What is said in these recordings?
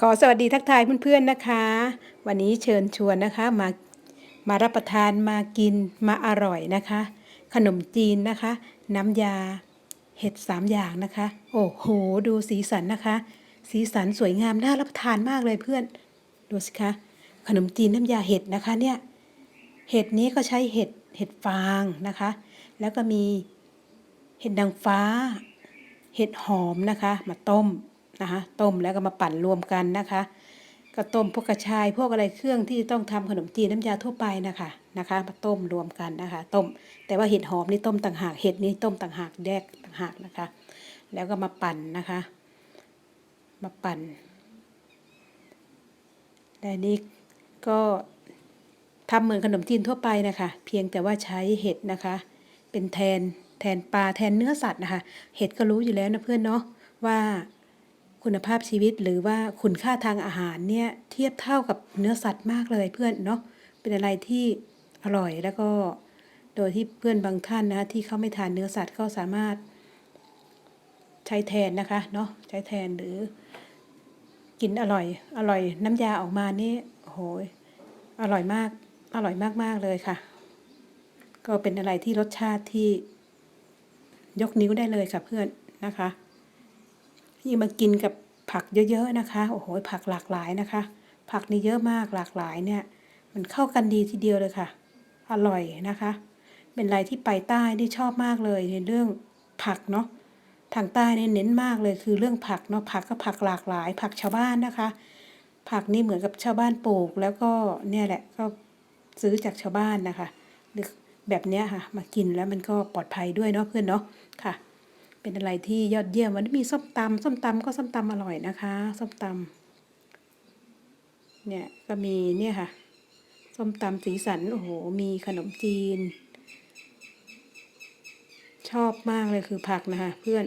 ขอสวัสดีทักทายเพื่อนๆนะคะ วันนี้เชิญชวนนะคะมามารับประทานมากินมาอร่อยนะคะ ขนมจีนนะคะ น้ำยาเห็ดสามอย่างนะคะ โอ้โห ดูสีสันนะคะ สีสันสวยงามน่ารับประทานมากเลยเพื่อนดูสิคะขนมจีนน้ำยาเห็ดนะคะเนี่ยเห็ดนี้ก็ใช้เห็ดเห็ดฟางนะคะ แล้วก็มีเห็ดนางฟ้า เห็ดหอมนะคะ มาต้ม นะคะ ต้มแล้วก็มาปั่นรวมกันนะคะ ก็ต้มพวกกระชายพวกอะไรเครื่องที่ต้องทำขนมจีนน้ำยาทั่วไปนะคะนะคะมาต้มรวมกันนะคะ ต้ม แต่ว่าเห็ดหอมนี่ต้มต่างหากเห็ดนี่ต้มต่างหากแยกต่างหากนะคะ แล้วก็มาปั่นนะคะ มาปั่นและนี่ก็ทำเหมือนขนมจีนทั่วไปนะคะ เพียงแต่ว่าใช้เห็ดนะคะ เป็นแทนแทนปลาแทนเนื้อสัตว์นะคะ เห็ดก็รู้อยู่แล้วนะเพื่อนเนาะว่า คุณภาพชีวิตหรือว่าคุณค่าทางอาหารเนี่ยเทียบเท่ากับเนื้อสัตว์มากเลยเพื่อนเนาะเป็นอะไรที่อร่อยแล้วก็โดยที่เพื่อนบางท่านนะที่เขาไม่ทานเนื้อสัตว์ก็สามารถใช้แทนนะคะเนาะใช้แทนหรือกินอร่อยอร่อยน้ำยาออกมานี่โอ้โหอร่อยมากอร่อยมาก ๆ เลยค่ะ ก็เป็นอะไรที่รสชาติที่ยกนิ้วได้เลยค่ะเพื่อนนะคะ ยิ่งมากินกับผักเยอะๆนะคะ โอ้โห ผักหลากหลายนะคะ ผักนี่เยอะมากหลากหลายเนี่ย มันเข้ากันดีทีเดียวเลยค่ะ อร่อยนะคะ เป็นอะไรที่ไปใต้ที่ชอบมากเลยในเรื่องผักเนาะ ทางใต้เนี่ยเน้นมากเลยคือเรื่องผักเนาะ ผักก็ผักหลากหลาย ผักชาวบ้านนะคะ ผักนี่เหมือนกับชาวบ้านปลูก แล้วก็เนี่ยแหละก็ซื้อจากชาวบ้านนะคะหรือแบบเนี้ยค่ะ มากินแล้วมันก็ปลอดภัยด้วยเนาะเพื่อนเนาะค่ะ เป็นอะไรที่ยอดเยี่ยมวันนี้มีส้มตำส้มตำก็ส้มตำอร่อยนะคะ ส้มตำเนี่ยก็มีเนี่ยค่ะ ส้มตำสีสันโอ้โหมีขนมจีน ชอบมากเลยคือผักนะคะ เพื่อน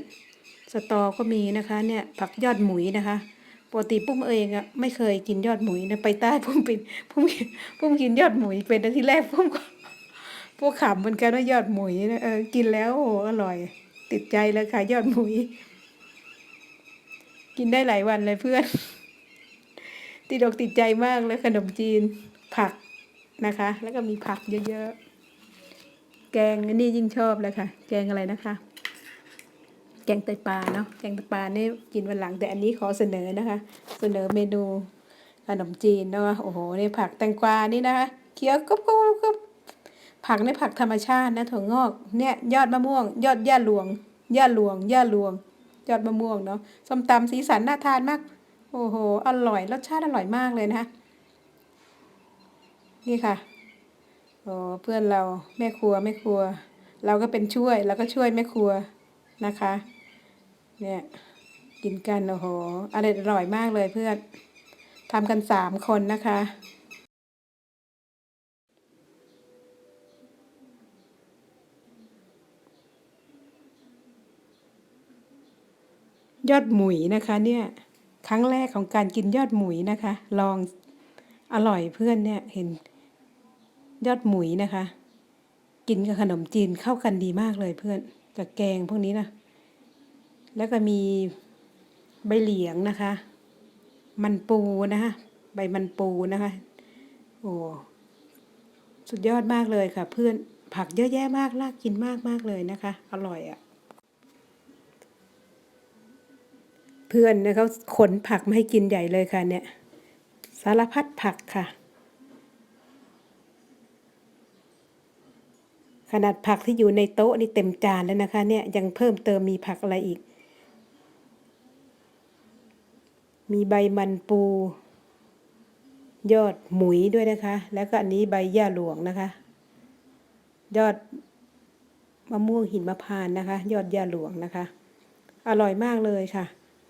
สตอก็มีนะคะเนี่ยผักยอดหมุยนะคะปกติปุ้มเองอะไม่เคยกินยอดหมุยนะไปใต้ปุ้มเป็นปุ้มปุ้มกินยอดหมุยเป็นที่แรกปุ้มก็พวกขำเหมือนกันว่ายอดหมุยนะเออกินแล้วโอ้อร่อย ติดใจเลยค่ะ ยอดหมุย กินได้หลายวันเลยเพื่อน ติดอกติดใจมากเลยขนมจีน ผักนะคะ แล้วก็มีผักเยอะๆ แกงอันนี่ยิ่งชอบเลยค่ะ แกงอะไรนะคะ แกงไตปลาเนาะแกงไตปลานี่กินวันหลังแต่อันนี้ขอเสนอนะคะ เสนอเมนูขนมจีนเนาะโอ้โหนี่ผักแตงกวานี่นะคะเคี้ยวกรุบกรุบกรุบ ผักในผักธรรมชาตินะถั่วงอกเนี่ยยอดมะม่วง ยอดย่าหลวงย่าหลวงย่าหลวง ยอดมะม่วงเนาะส้มตำสีสันน่าทานมาก โอ้โหอร่อยรสชาติอร่อยมากเลยนะคะนี่ค่ะโอ้เพื่อนเราแม่ครัวแม่ครัว เราก็เป็นช่วยเราก็ช่วยแม่ครัวนะคะ เนี่ยกินกันโอ้โหอร่อยมากเลยเพื่อนทำกันสามคนนะคะ ยอดหมุยนะคะเนี่ยครั้งแรกของการกินยอดหมุยนะคะ ลองอร่อยเพื่อนเนี่ยเห็นยอดหมุยนะคะ กินกับขนมจีนเข้ากันดีมากเลยเพื่อนกับแกงพวกนี้นะ แล้วก็มีใบเหลียงนะคะ มันปูนะคะใบมันปูนะคะ โอ้สุดยอดมากเลยค่ะ เพื่อนผักเยอะแยะมากน่ากินมากมากเลยนะคะ อร่อยอะ่ะ พื่อนเนี่ยเขาขนผักมาให้กินใหญ่เลยค่ะเนี่ย สารพัดผักค่ะ ขนาดผักที่อยู่ในโต๊ะนี่เต็มจานแล้วนะคะ เนี่ยยังเพิ่มเติมมีผักอะไรอีก มีใบมันปู ยอดหมุยด้วยนะคะ แล้วก็อันนี้ใบย่าหลวงนะคะ ยอดมะม่วงหินมะพานนะคะ ยอดย่าหลวงนะคะอร่อยมากเลยค่ะ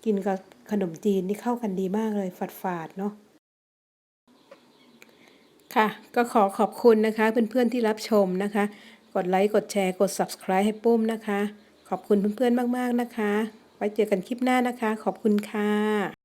กินกับขนมจีนนี่เข้ากันดีมากเลยฝาดฝาดๆเนาะค่ะ ก็ขอขอบคุณนะคะ เพื่อนๆที่รับชมนะคะ กดไลค์กดแชร์กด subscribe ให้ปุ้มนะคะ ขอบคุณเพื่อนๆมากๆนะคะ ไว้เจอกันคลิปหน้านะคะ ขอบคุณค่ะ